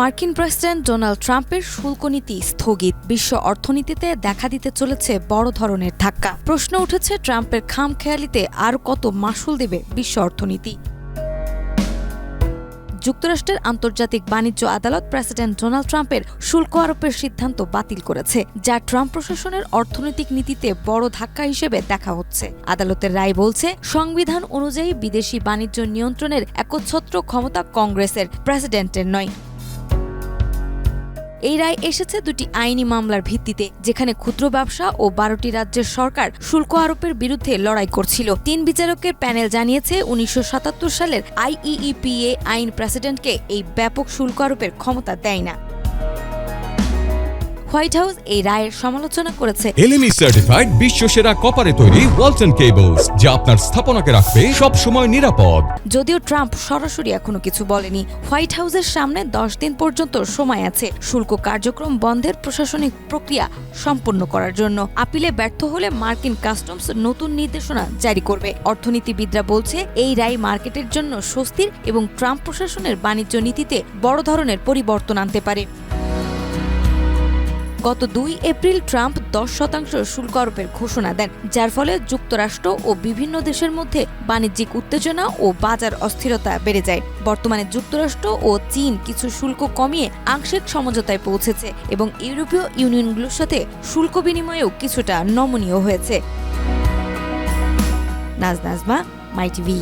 মার্কিন president Donald ট্রাম্পের শুল্ক নীতি স্থগিত। বিশ্ব অর্থনীতিতে দেখা দিতে চলেছে বড় ধরনের ধাক্কা। প্রশ্ন উঠেছে, ট্রাম্পের খামখেয়ালিতে আর কত মাসুল দেবে বিশ্ব অর্থনীতি? যুক্তরাষ্ট্রের আন্তর্জাতিক বাণিজ্য আদালত প্রেসিডেন্ট ডোনাল্ড ট্রাম্পের শুল্ক আরোপের সিদ্ধান্ত বাতিল করেছে, যা ট্রাম্প প্রশাসনের অর্থনৈতিক নীতিতে বড় ধাক্কা হিসেবে দেখা হচ্ছে। আদালতের রায় বলছে, সংবিধান অনুযায়ী বিদেশি বাণিজ্য নিয়ন্ত্রণের একচ্ছত্র ক্ষমতা কংগ্রেসের প্রেসিডেন্টের নয়। এই রায় এসেছে দুটি আইনি মামলার ভিত্তিতে, যেখানে ক্ষুদ্র ব্যবসা ও বারোটি রাজ্যের সরকার শুল্ক আরোপের বিরুদ্ধে লড়াই করছিল। তিন বিচারকের প্যানেল জানিয়েছে, উনিশশো সাতাত্তর সালের আইইইপিএ আইন প্রেসিডেন্টকে এই ব্যাপক শুল্ক আরোপের ক্ষমতা দেয় না। হোয়াইট হাউস এই রায়ের সমালোচনা করেছে। এলএমই সার্টিফাইড বিশ্ব সেরা কপারে তৈরি ওয়ালটন কেবলস যা আপনার স্থাপনাকে রাখবে সব সময় নিরাপদ। যদিও ট্রাম্প সরাসরি এখনও কিছু বলেনি। হোয়াইট হাউসের সামনে দশ দিন পর্যন্ত সময় আছে। শুল্ক কার্যক্রম বন্ধের প্রশাসনিক প্রক্রিয়া সম্পন্ন করার জন্য। আপিলে ব্যর্থ হলে মার্কিন কাস্টমস নতুন নির্দেশনা জারি করবে। অর্থনীতিবিদরা বলছে এই রায় মার্কেটের জন্য স্বস্তির এবং ট্রাম্প প্রশাসনের বাণিজ্য নীতিতে বড় ধরনের পরিবর্তন আনতে পারে। গত দুই এপ্রিল ট্রাম্প দশ শতাংশ শুল্ক আরোপের ঘোষণা দেন, যার ফলে যুক্তরাষ্ট্র ও বিভিন্ন দেশের মধ্যে বাণিজ্যিক উত্তেজনা ও বাজার অস্থিরতা বেড়ে যায়। বর্তমানে যুক্তরাষ্ট্র ও চীন কিছু শুল্ক কমিয়ে আংশিক সমঝোতায় পৌঁছেছে এবং ইউরোপীয় ইউনিয়নগুলোর সাথে শুল্ক বিনিময়েও কিছুটা নমনীয় হয়েছে। Naz Nazma, my TV.